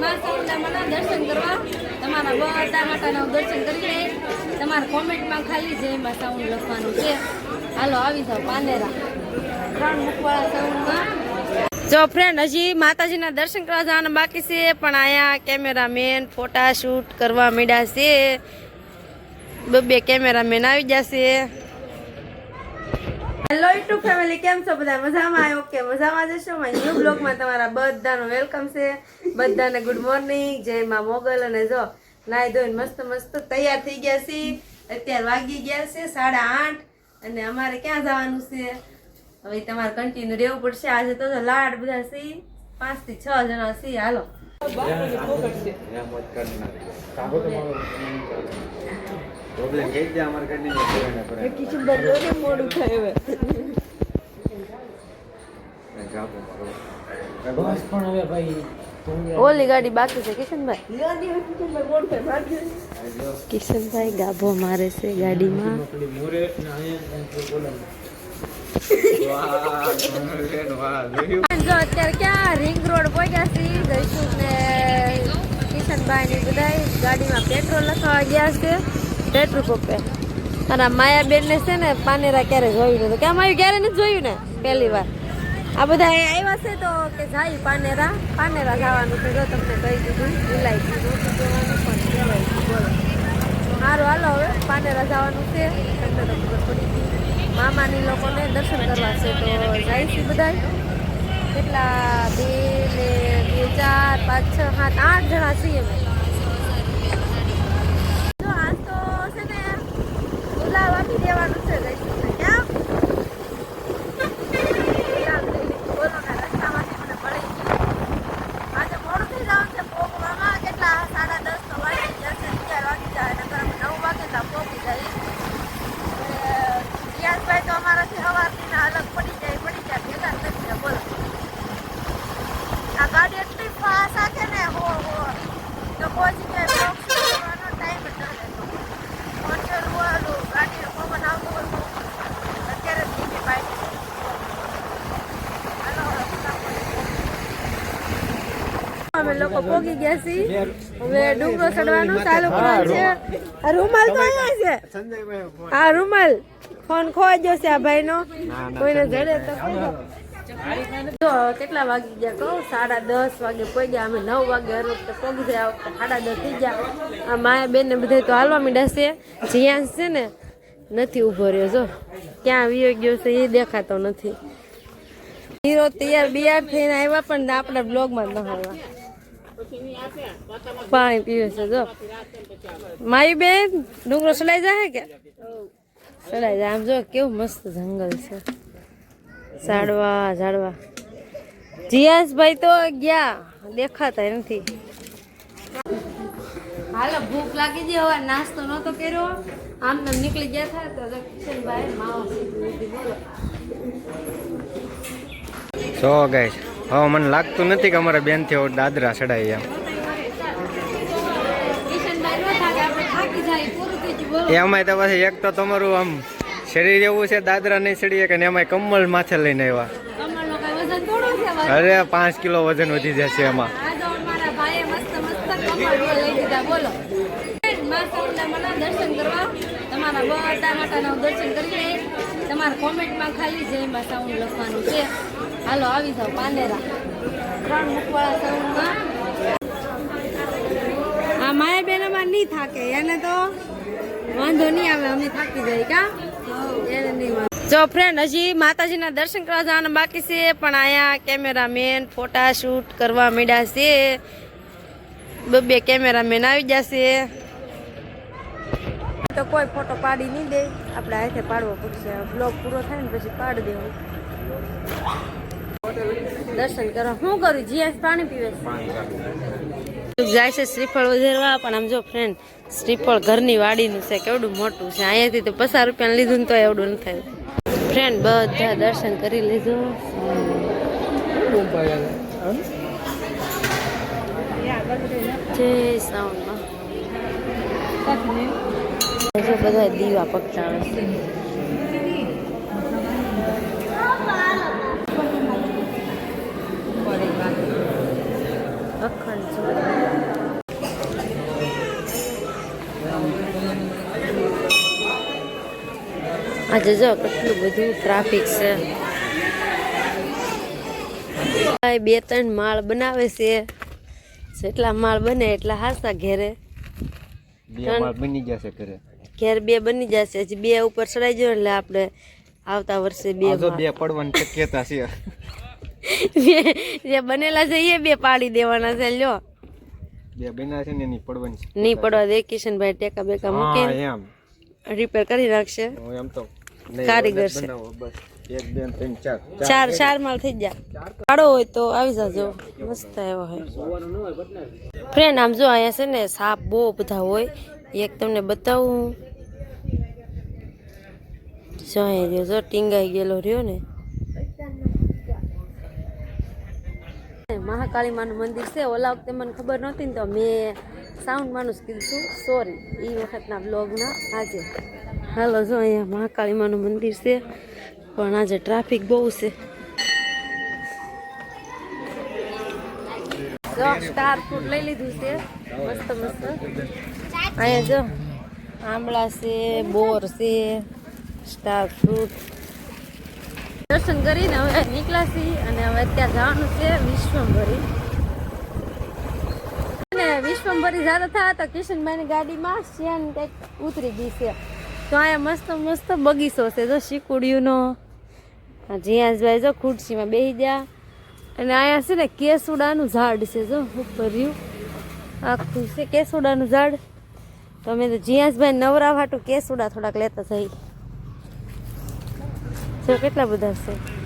તમારા બધા માતાના દર્શન કરી તમારા કોમેન્ટમાં ખાલી જય માં સાઉન્ડ લખવાનું છે. હાલો, આવી જાઓ પાનેરા ત્રણ મુખવાળા સાઉન્ડમાં જો ફ્રેન્ડ હજી માતાજીના દર્શન કરવા જવાના બાકી છે, પણ અહીંયા કેમેરામેન ફોટા શૂટ કરવા માંડ્યા છે. બે બે કેમેરામેન આવી જશે હેલો યુટ્યુબ ફેમિલી કેમ છો બધા? મજામાં? આવ્યો કે મજામાં જશો મારી ન્યૂ બ્લોગમાં તમારા બધાનું વેલકમ છે. બધાને ગુડ મોર્નિંગ જય માં મોગલ. અને જો, નાઈ ધોઈને મસ્ત મસ્ત તૈયાર થઈ ગયા છે અત્યારે વાગી ગયા છે સાડા આઠ અને અમારે ક્યાં જવાનું છે? હવે તમારે કન્ટિન્યુ રહેવું પડશે. આજે તો લાડ બધા છે. પાંચથી છ જણા છે હાલો. બસ પણ હવે ભાઈ ઓલી ગાડી બાકી છે કિશનભાઈ? કિશનભાઈ ગાભો મારે છે ગાડીમાં. જો અત્યારે ક્યાં રિંગ રોડ પહોંચ્યા છીએ જયસુખ ને કિશનભાઈ ની બધા ગાડીમાં પેટ્રોલ લખાવા ગયા છે. પેટ્રોલ પંપે અને માયાબેનને માયાબેન છે ને પાનેરા ક્યારે જોયું નતું. કેમ આવ્યું ક્યારે નથી જોયું ને? પહેલી વાર. આ બધા આવ્યા છે તો કે જાય પાનેરા. પાનેરા જવાનું છે, જો તમને કહી દીધું. ભૂલાઈ. બોલો. સારું હાલો હવે. પાનેરા જવાનું છે. મામાની લોકોને દર્શન કરવા છે તો જાય છે બધા કેટલા? બે ને બે, ચાર, પાંચ, છ, સાત, આઠ જણા છીએ અમે જો આજ તો છે ને ગુલાબ આપી દેવાનું છે જઈશું ક્યાં ગુલાબ લઈ લીધું. બોલો ને રસ્તામાંથી મને મળી ગયું. આજે મોડું થઈ જવાનું છે પહોંચવામાં કેટલા સાડા દસ તો વાગી જશે અગિયાર વાગી જાય નકર અમે નવ વાગે ત્યાં પહોંચી જાય રિયાઝભાઈ તો અમારાથી સવારથી ના અલગ પડી જાય પડી જાય ભેગા જ નથી થયા, બોલો આ ગાડી એટલી ફાસ આકે ને હો હો તો પહોંચી જાય બ્લોક કરવાનો ટાઈમ જ ન રહેતો પહોંચેલું ઓલું ગાડી પવન આવતો હોય તો અત્યારે જ ધીમી બાઈક હાલો હવે ફટાફટ. લોકો પોગી ગયા છીએ. હવે ડુંગરો ચડવાનું ચાલુ કરવાનું છે. આ રૂમાલ તો અહીંયા છે. આ રૂમાલ ફોન ખોવાઈ ગયો છે આ ભાઈનો. કોઈને ઘરે તો કેટલા વાગી ગયા કહો? સાડા દસ વાગે પહોંચ્યા અમે નવ વાગે હર વખતે પહોંચી ગયા. આ વખતે સાડા દસ થઈ ગયા. આ માયા બેન ને બધા તો હાલવા મીડા છે. જ્યાં છે ને, નથી ઊભો રહ્યો, જો. ક્યાં વિયો ગયો છે એ દેખાતો નથી. હીરો તૈયાર બિયાર થઈને આવ્યા પણ આપણા બ્લોગમાં ન આવ્યા. પાણી પીવે છે, જો. મારી બેન, ડુંગરો ચડાઈ જાય કે? ચડાઈ જાય. આમ જો કેવું મસ્ત જંગલ છે. ઝાડવા ઝાડવા. જીયાસભાઈ તો ગયા. દેખાતા નથી. હાલો, ભૂખ લાગી ગઈ. હવે નાસ્તો નહોતો કર્યો. આમ તેમ નીકળી ગયા થાય તો કિશનભાઈ, માવો સો ગાઈસ હવે મને લાગતું નથી કે અમારા બેનથી દાદરા ચડાવી એમ એ તો પછી એક તો તમારું આમ શરીર એવું છે, દાદરા નહીં ચડીએ કે એમાંય કમળ માથે લઈને આવ્યા. અરે, પાંચ કિલો વજન વધી જશે એમાં દર્શન કરવા તમારા દર્શન કરી લે તમારા કોમેન્ટમાં ખાલી જય માં સાઉન્ડ લખવાનું છે. હાલો, આવી જાઓ પાનેરા ત્રણ મુખવાળા સાઉન્ડમાં આ માયાબેન અમારે નહીં થાકે, એને તો વાંધો નહીં આવે, અમે થાકી જાય કા? એને નહીં વાંધો. જો ફ્રેન્ડ હજી માતાજીના દર્શન કરવા જવાના બાકી છે, પણ અહીંયા કેમેરામેન ફોટા શૂટ કરવા માંડ્યા છે. બે બે કેમેરામેન આવી જશે તો કોઈ ફોટો પાડી નહીં દે. આપણે હાથે પાડવો પડશે. બ્લોગ પૂરો થાય ને પછી પાડી દેવું. દર્શન કરવા. શું કરું જીએસ પાણી પીવે જાય છે શ્રીફળ ઉધેરવા પણ આમ જો ફ્રેન્ડ શ્રીફળ ઘરની વાડીનું છે, કેવડું મોટું છે. અહીંયાથી તો પચાસ રૂપિયા લીધું તો એવડું ન થાય. ફ્રેન્ડ બધા દર્શન કરી લીધું. જય સાઉન્ડમાં હજુ બધા દીવા છે. અખંડ આજે જો કેટલું બધું ટ્રાફિક છે. બે ત્રણ માળ બનાવે છે. જેટલા માળ બને એટલા હાસા ઘેરે. બની જશે ઘરે. ઘેર બે બની જશે. હજી બે ઉપર ચડાઈ જાય એટલે આપણે આવતા વર્ષે બે. બે પડવાની શક્યતા છે. જે બનેલા છે એ બે પાડી દેવાના છે. લ્યો. બે બન્યા છે ને એની પડવાની. નહીં પડવા દે કિશનભાઈ ટેકા બેકા હા એમ. રિપેર કરી નાખશે. હું એમ તો કારીગર છે. એક બે ત્રણ ચાર. ચાર ચાર માલ થઈ જાય પાડો હોય તો આવી જાજો. મસ્ત એવો હોય. ફ્રેન્ડ આમ જો અહીંયા છે ને સાપ બહુ બધા હોય. એક તમને બતાવું. જો રહ્યો જો ટીંગાઈ ગયેલો રહ્યો ને. મહાકાળી માનું મંદિર છે, ઓલા વખતે મને ખબર નહોતી ને તો મેં સાઉન્ડ માનું કીધું હતું સોરી એ વખતના બ્લોગના આજે. હાલો, જો અહીંયા મહાકાળી માનું મંદિર છે, પણ આજે ટ્રાફિક બહુ છે. જો સ્ટાર ફ્રૂટ લઈ લીધું છે. મસ્ત મસ્ત. અહીંયા જો, આંબળા છે, બોર છે. સ્ટાર ફ્રૂટ દર્શન કરીને હવે નીકળ્યા છીએ અને હવે અત્યારે જવાનું છે વિશ્વંભરી. અને વિશ્વંભરી જતા થયા તો કિશનભાઈની ગાડીમાં શિયાન કંઈક ઉતરી ગઈ છે. તો અહીંયા મસ્ત મસ્ત બગીચો છે, જો શીકુડીઓનો. જીયાસભાઈ જો ખુરશીમાં બેસી ગયા. અને અહીંયા છે ને કેસુડાનું ઝાડ છે, જો ઉપર રહ્યું. આખું છે કેસુડાનું ઝાડ. તો અમે તો જીયાસભાઈ નવરા વાટું કેસુડા થોડાક લેતા થઈ જો કેટલા બધા છે?